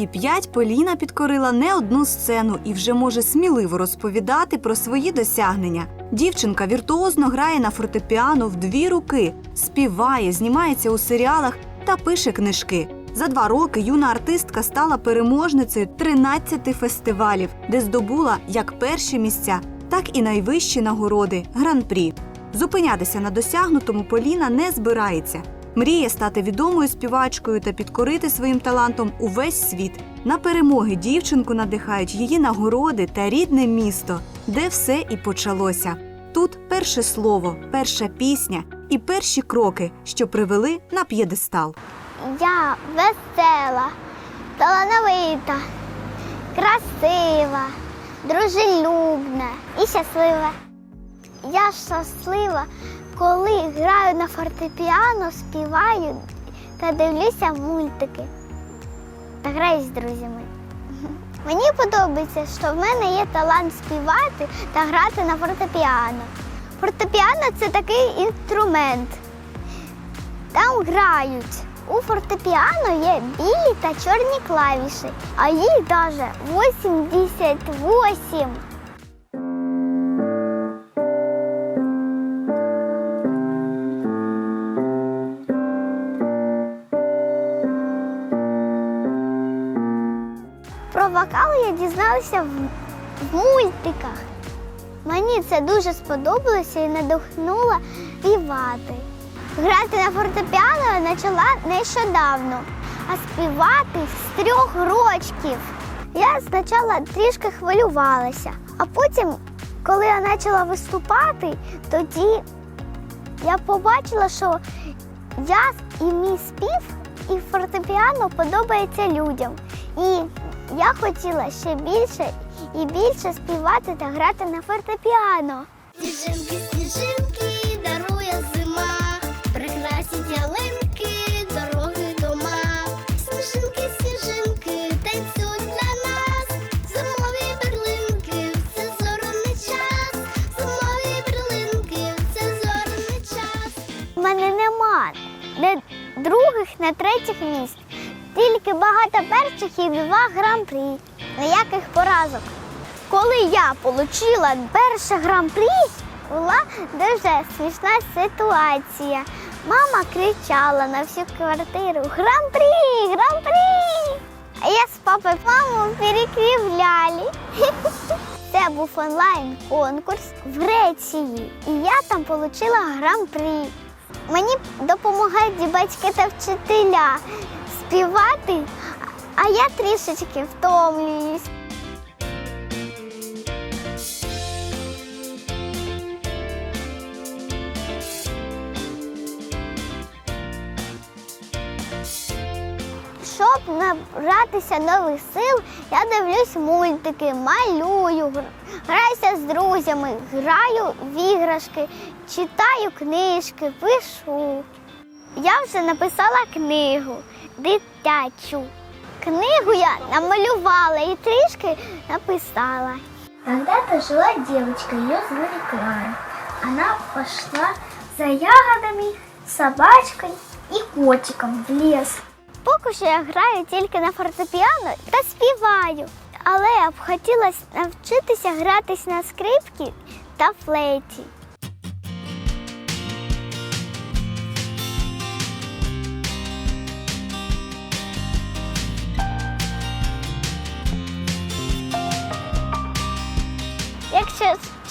свої п'ять Поліна підкорила не одну сцену і вже може сміливо розповідати про свої досягнення. Дівчинка віртуозно грає на фортепіано в дві руки, співає, знімається у серіалах та пише книжки. За два роки юна артистка стала переможницею 13 фестивалів, де здобула як перші місця, так і найвищі нагороди гран-прі. Зупинятися на досягнутому Поліна не збирається. Мріє стати відомою співачкою та підкорити своїм талантом увесь світ. На перемоги дівчинку надихають її нагороди та рідне місто, де все і почалося. Тут перше слово, перша пісня і перші кроки, що привели на п'єдестал. Я весела, талановита, красива, дружелюбна і щаслива. Я щаслива, коли граю на фортепіано, співаю та дивлюся мультики та граю з друзями. Мені подобається, що в мене є талант співати та грати на фортепіано. Фортепіано це такий інструмент. Там грають. У фортепіано є білі та чорні клавіші, а їх даже 88. Про вокал я дізналася в, мультиках. Мені це дуже сподобалося і надихнуло співати. Грати на фортепіано я почала нещодавно, а співати з трьох рочків. Я спочатку трішки хвилювалася, а потім, коли я почала виступати, тоді я побачила, що я і мій спів, і фортепіано подобається людям. І я хотіла ще більше і більше співати та грати на фортепіано. Сніжинки, сніжинки, других, не третіх місць. Тільки багато перших і два гран-прі. Ніяких поразок. Коли я отримала перше гран-прі, була дуже смішна ситуація. Мама кричала на всю квартиру Гран-прі! Гран-прі! А я з папою маму перекривляли. Це був онлайн-конкурс в Греції, і я там отримала гран-прі. Мені допомагають батьки та вчителя співати, а я трішечки втомлююсь. Щоб набратися нових сил, я дивлюсь мультики, малюю, граюся з друзями, граю в іграшки, читаю книжки, пишу. Я вже написала книгу дитячу. Книгу я намалювала і трішки написала. Когда-то жила девочка, ее звали Клара. Она пошла за ягодами, собачкой и котиком в лес. Поки що я граю тільки на фортепіано та співаю. Але я б хотіла навчитися гратись на скрипці та флейті.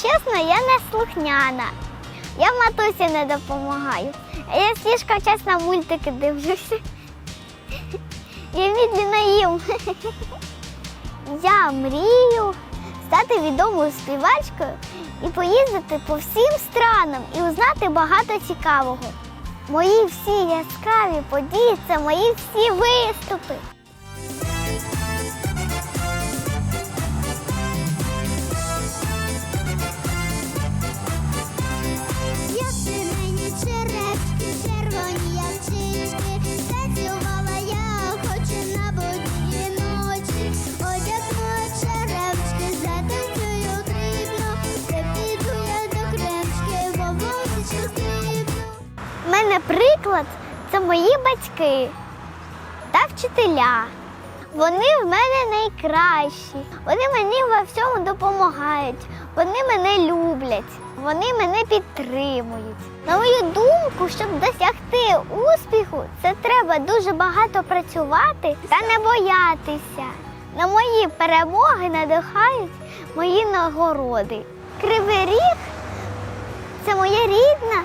Чесно, я не слухняна. Я матусі не допомагаю. Я слишком часто мультики дивлюся. Я медленно їм. Я мрію стати відомою співачкою і поїздити по всім странам і узнати багато цікавого. Мої всі яскраві події це мої всі виступи. Мене приклад це мої батьки та вчителя. Вони в мене найкращі. Вони мені во всьому допомагають. Вони мене люблять. Вони мене підтримують. На мою думку, щоб досягти успіху, це треба дуже багато працювати та не боятися. На мої перемоги надихають мої нагороди. Кривий ріг це моя рідна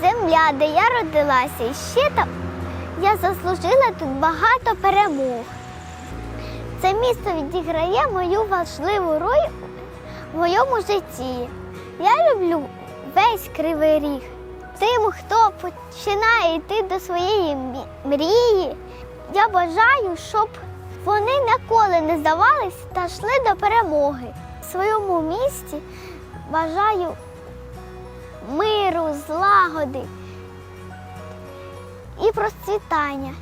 земля, де я родилася. І ще там я заслужила тут багато перемог. Це місто відіграє мою важливу роль в моєму житті. Я люблю весь кривий ріг. Тим, хто починає йти до своєї мрії, я бажаю, щоб вони ніколи не здавались та йшли до перемоги. В своєму місті бажаю миру, злагоди і процвітання.